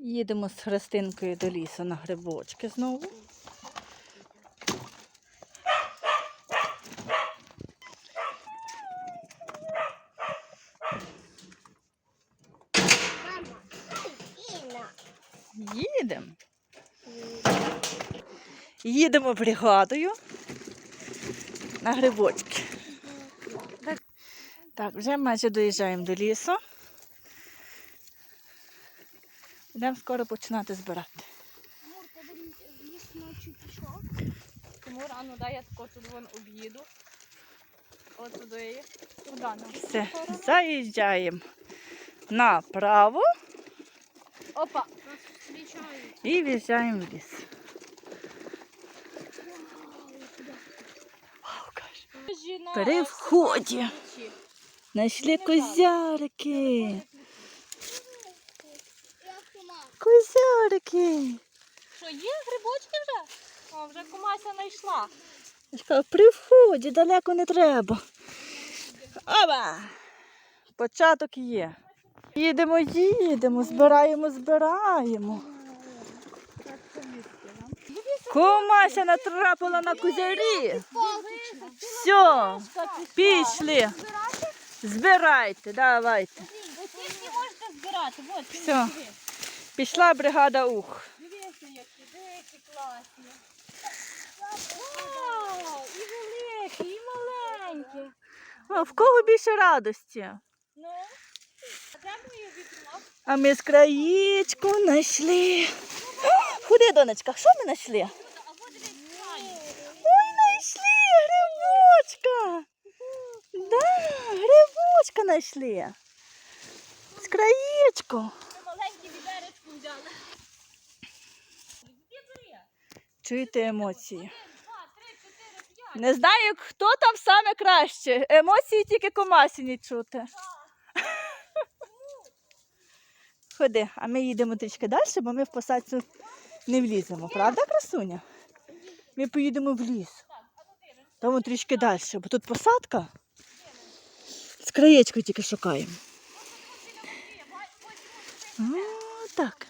Їдемо з Христинкою до лісу на грибочки знову. Їдемо. Їдемо бригадою на грибочки. Так, вже майже доїжджаємо до лісу. Будемо скоро починати збирати. Мур, ти ліс ночі пішов? Тому рано дай я тако тут вон об'їду. От туди. Куди нам? Все, заїжджаємо направо Опа! І в'їжджаємо в ліс. Вау, каже. При вході. Знайшли козярики. Козярики. Що, є грибочки вже? О, вже комася знайшла. Я сказала, При вході далеко не треба. Оба! Початок є. Їдемо, їдемо, збираємо, збираємо. Комася натрапила на козярі. Все, пішли. Збирайте, давайте. Скільки можете збирати? Все. Пішла бригада ух. Дивіться, які, дивіться, класні. Вау! І великі, і маленькі. А в кого більше радості? Ну, а де мої вікно? А ми з краєчку знайшли. Куди, донечка? Що ми знайшли? Ой, знайшли грибочка. Да, грибочка знайшли. З краєчку. Ми маленькі відеречку взяли. Іди бери. Чуєте емоції? Не знаю, хто там саме краще. Емоції тільки комасіні чути. Ходи, а ми їдемо трішки далі, бо ми в посадцю не вліземо. Правда, красуня? Ми поїдемо в ліс. Там трішки далі, бо тут посадка. З краєчкою тільки шукаємо. О, так.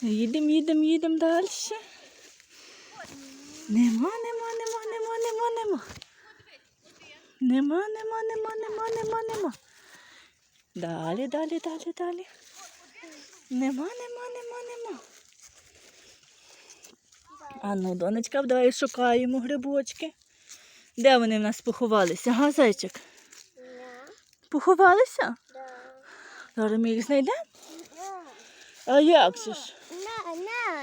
Їдемо, їдемо, їдемо далі. Нема, нема, нема, нема, нема, нема. Нема, нема, нема, нема, нема, нема. Далі, далі, далі, далі. Нема, нема, нема, нема. А ну, донечка, давай шукаємо грибочки. Де вони в нас поховалися? Ага, зайчик. Поховалися? Зараз ми їх знайдемо. На, А як же ж?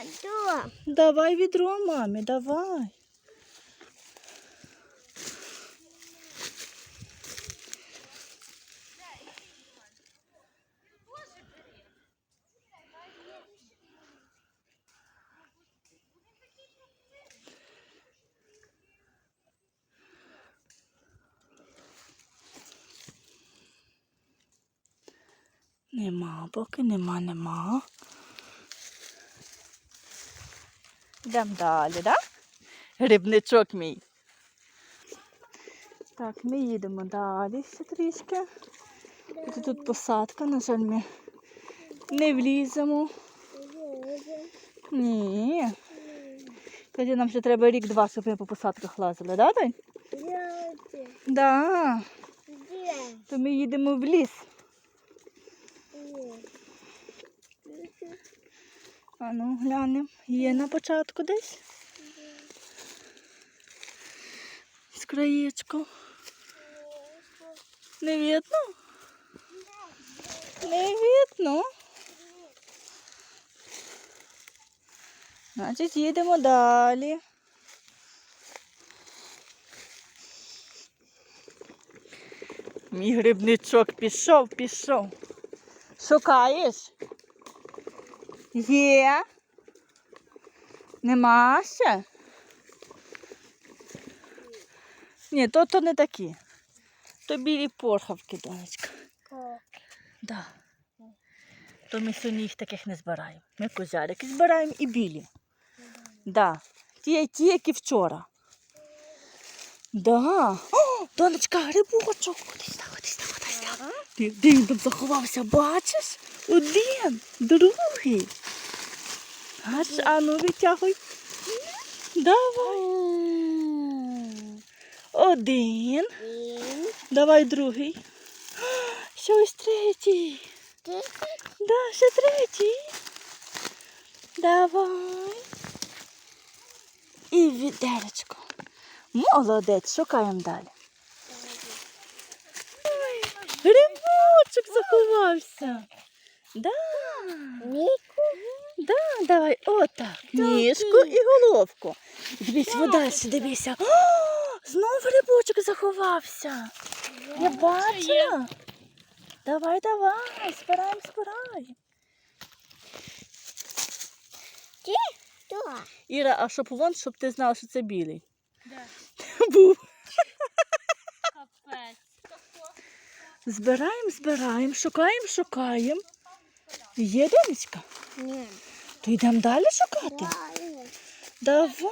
На. Давай відро, мамі, давай. Нема, поки нема, нема. Йдемо далі, так? Да? Грибничок мій. Так, ми їдемо далі ще трішки. Тут, тут посадка, на жаль, ми не вліземо. Ні. Тоді нам ще треба рік-два, щоб ми по посадках лазили, да, Дань? Де? Да. То ми їдемо в ліс. Ну, глянемо. Є на початку десь. З краєчку. Не видно? Не видно. Значить, їдемо далі. Мій грибничок пішов, пішов. Шукаєш? Є. Нема ще? Ні, то, то не такі. То білі порхавки, донечка. Да. То ми сьогодні їх таких не збираємо. Ми козярики збираємо і білі. Да. Ті, ті, які вчора. Да. О, донечка, грибочок. Так, кудись так, кудись так. Де, де він там заховався, бачиш? Один, другий. Аж, а ну витягуй. Давай. Один. Давай другий. Ще ось третій. Да, ще третій. Давай. І відеречко. Молодець, шукаємо далі. Ой, Грибочок заховався. Да. Да, давай, отак. Ніжку і головку. Дивись, вода, дивися. О, знов грибочок заховався. Я бачила. Давай, давай. Ти. Хто? Іра, а щоб вон, щоб ти знала, що це білий. Де? Був. Капець. Збираємо, збираємо, шукаємо, шукаємо. Є Денечка? Ні. То йдемо далі шукати. Давай.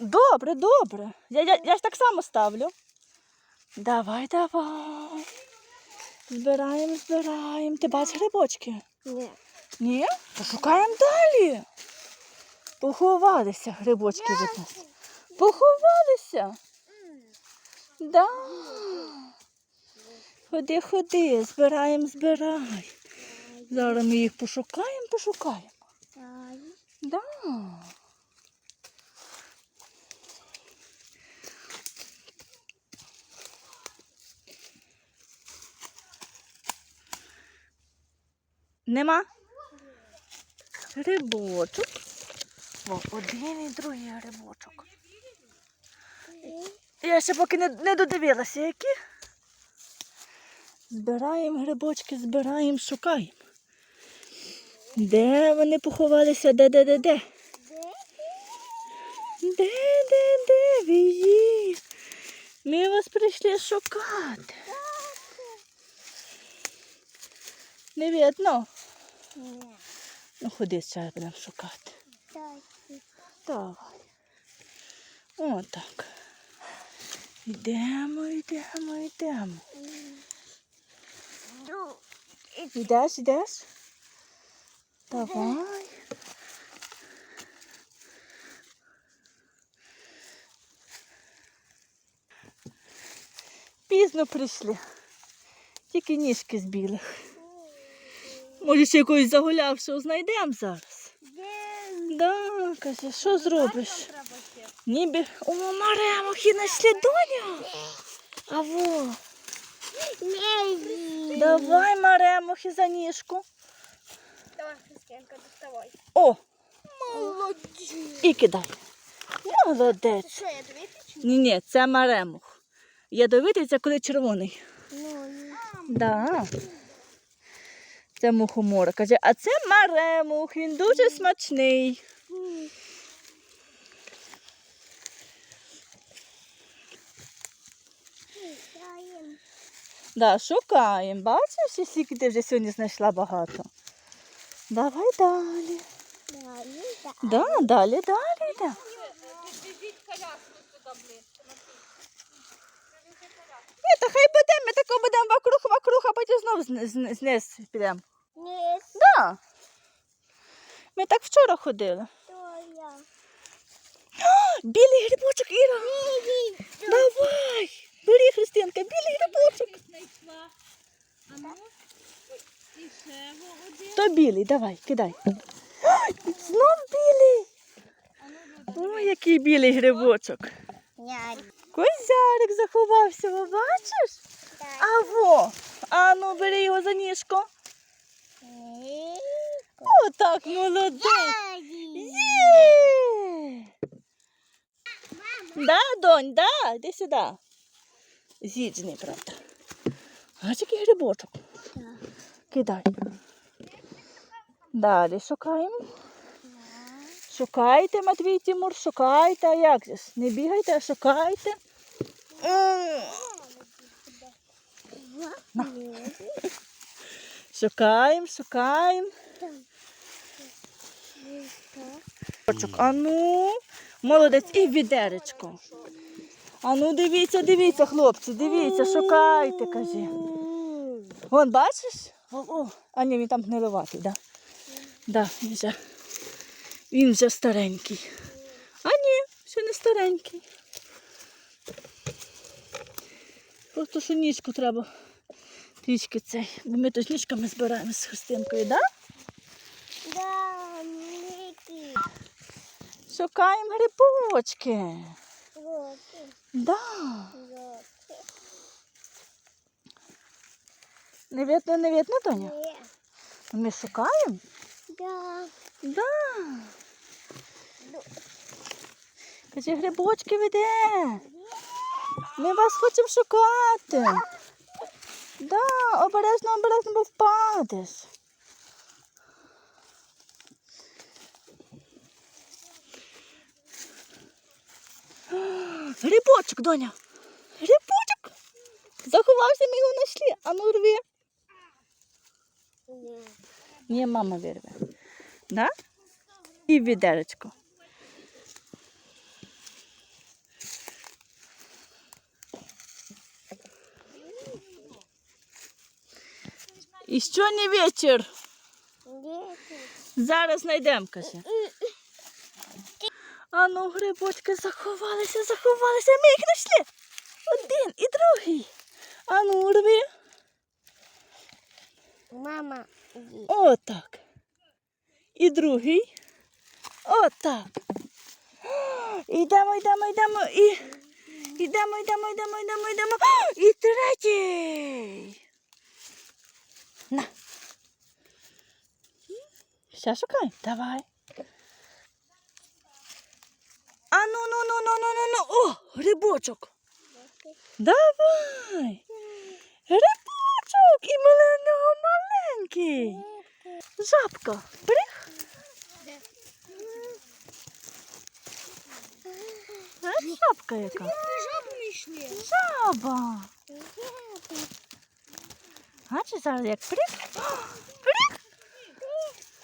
Добре, добре. Я, я, я ж так само ставлю. Давай, давай. Збираємо, збираємо. Ти бачиш грибочки? Ні. Ні? Пошукаємо далі. Поховалися грибочки від нас. Поховалися. Да. Ходи, ходи, збираємо, збирай. Зараз ми їх пошукаємо, пошукаємо. Да. Нема? Грибочок. О, один і другий грибочок. Я ще поки не, не додивилася, які. Збираємо грибочки, збираємо, шукаємо. Де вони поховалися? Де, де, де, де? Де? Де, де, де ви є? Ми вас прийшли шукати. Не видно? Ні. Ну, ходи, зараз будемо шукати. Давай. Отак. Йдемо, йдемо, йдемо. Йдеш, йдеш? Давай. Пізно прийшли. Тільки ніжки з білих. Може, ще якогось загулявшого знайдемо зараз. Да, каже, що зробиш? Ніби. О, маремухи знайшли доня. А во. Давай, маремухи, за ніжку. Христинка, доставай. О, Молодець. і кидай. Молодець. Що я тобі? Ні, ні, це маремух. Ядовитий це коли червоний. Ну. Да. Це мухомора. Каже, а це маремух, він дуже смачний. Да, шукаємо. Бачиш, скільки ти вже сьогодні знайшла багато. Давай далі. Далі. Да, далі, далі коляску сюди ближче. Ні, та хай будемо, ми тако будемо вокруг, вокруг, а потім знов зни- зни- зниз підемо. Ні. Да. Ми так вчора ходили. Я? Білий грибочок, Іра. Давай. Бери, Христинка, білий грибочок. А ну. То білий, давай, кидай. Знов білий. А Ой, який білий грибочок. Козярик заховався, ви бачиш? А во, а ну бери його за ніжку. Ні. Отак, молодець. Є! Да, донь, да, іди сюди. Зіджений, правда. Бачиш, який грибочок. Кидай. Далі шукаємо. Шукайте, Матвій Тимур, шукайте. А як же? Не бігайте, а шукайте. Шукаємо, шукаємо. А ну, молодець, і відеречко. А ну, дивіться, дивіться, хлопці, дивіться, шукайте, кажи. Вон, бачиш? О. А ні, він там гнилуватий, так? Да? Да, він вже, він вже старенький. А ні, ще не старенький. Просто що ніжку треба трішки цей. Бо ми то з ніжками збираємо з Христинкою, так? Да? Да. Шукаємо грибочки. Роки. Да. Не видно, не видно, Доня? Є. Ми шукаємо? Да. Да. Кажи, грибочки веде. Ми вас хочемо шукати. Да, обережно, обережно, бо впадеш. Грибочок, доня. Грибочок. Заховався, ми його знайшли. А ну рви. Ні. Мама вирве. Да? І відеречко. І що не вечір? Зараз знайдемо, каже. А ну, грибочки заховалися, заховалися. Ми їх знайшли. Один і другий. А ну, рви. Мама. Отак. І другий. Отак. Йдемо, йдемо, йдемо і. Йдемо, йдемо, йдемо, йдемо, йдемо. І третій. На. Ще шукай. Давай. А ну, ну, ну, ну, ну, ну, ну. О, грибочок. Давай. Грибочок і маленького маленький. Жабка. Прих. Жабка яка? Жаба. Бачиш зараз як прих? О,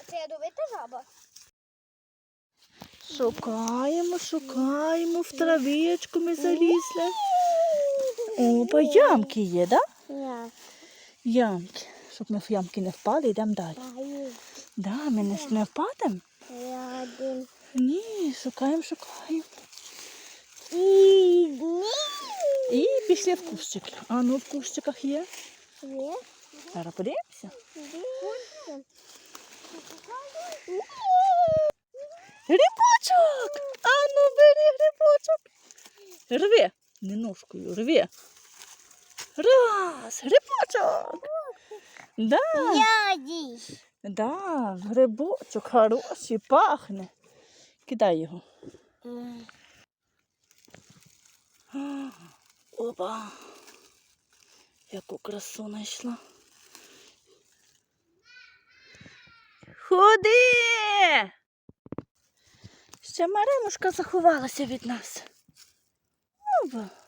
Це ядовита жаба. Шукаємо, шукаємо, в травичку ми залізли. О, бо ямки є, да? Я Ямки. Щоб ми в ямки не впали, йдемо далі. Да, ми не, не впадемо? Ні, шукаємо, шукаємо. І. Пішли в кущики. А ну в кущиках є. Є. Зараз подивимося. Грибочок! А ну бери грибочок. Рви. Не ножкою, рви. Раз, грибочок. Да, Я да, грибочок хороший, пахне. Кидай його. Опа. Яку красу знайшла. Ходи! Ще Маремушка заховалася від нас. Опа.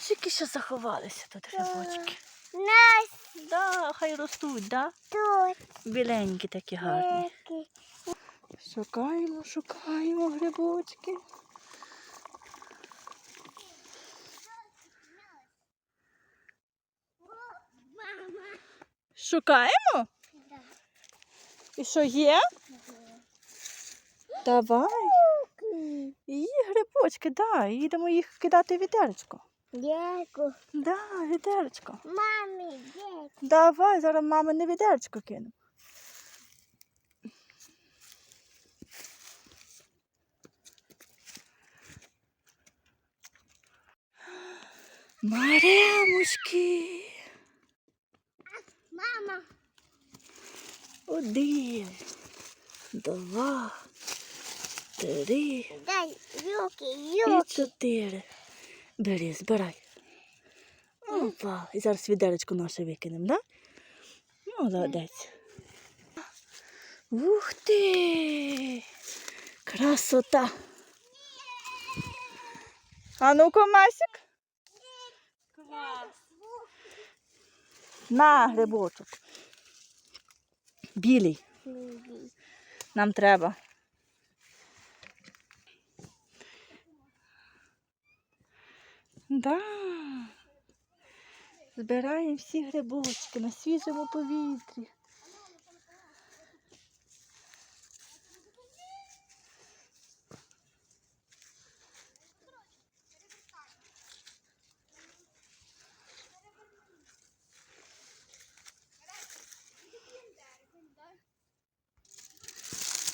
Ганчики ще заховалися тут грибочки. Нас Да, хай ростуть, да? тут. Біленькі такі гарні. Шукаємо, шукаємо грибочки. Шукаємо? І що є? Давай. Є грибочки, да, їдемо їх кидати в відеречко. Дяку. Да, відеречко. Мамі, дяку. Давай, зараз мами не відеречко кинемо. Маремушки. Мама. Один, два, три Дай руки, і чотири. Бери, збирай. Опа. І зараз відеречко наше викинемо, да? Молодець. Ух ти! Красота! А ну-ка, Масик, на грибочок. Білий. Нам треба. Да. Збираємо всі грибочки на свіжому повітрі.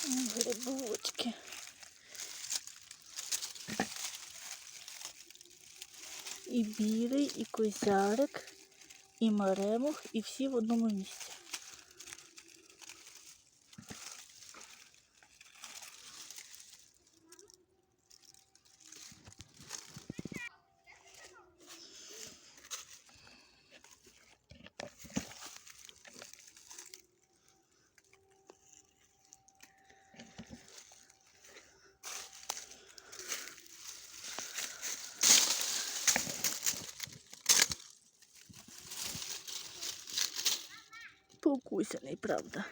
М, Грибочки. І білий, і козярик, і маремух, і всі в одному місці. Покусаний, правда.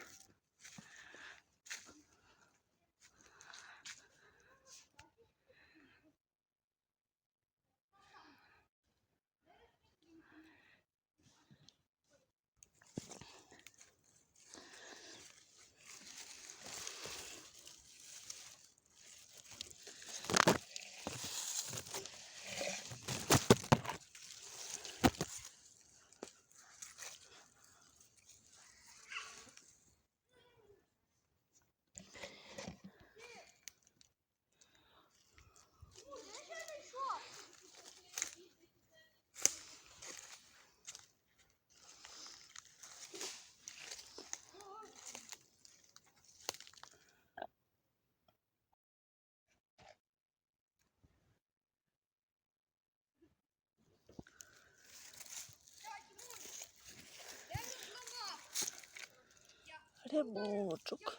Грибочок.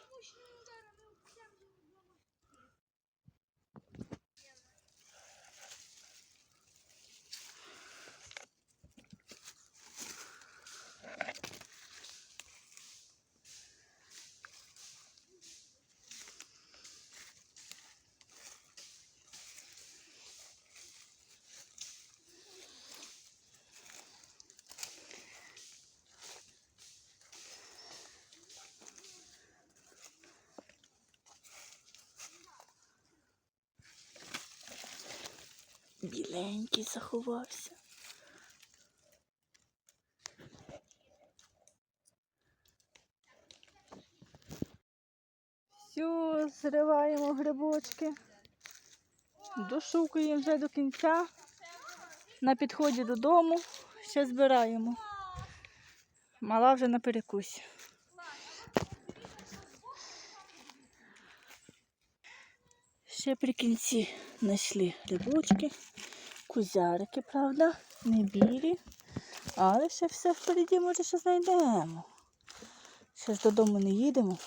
Біленький заховався. Все, зриваємо грибочки. Дошукуємо вже до кінця. На підході додому ще збираємо. Мала вже на перекусі. Ще при кінці знайшли грибочки, кузярики, правда, не білі, але ще все впереді, може, ще знайдемо. Ще ж додому не їдемо.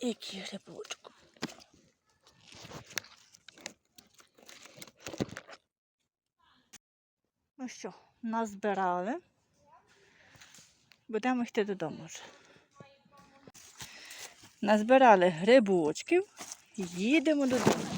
Який грибочок. Ну що, назбирали. Будемо йти додому вже. Назбирали грибочків, їдемо додому.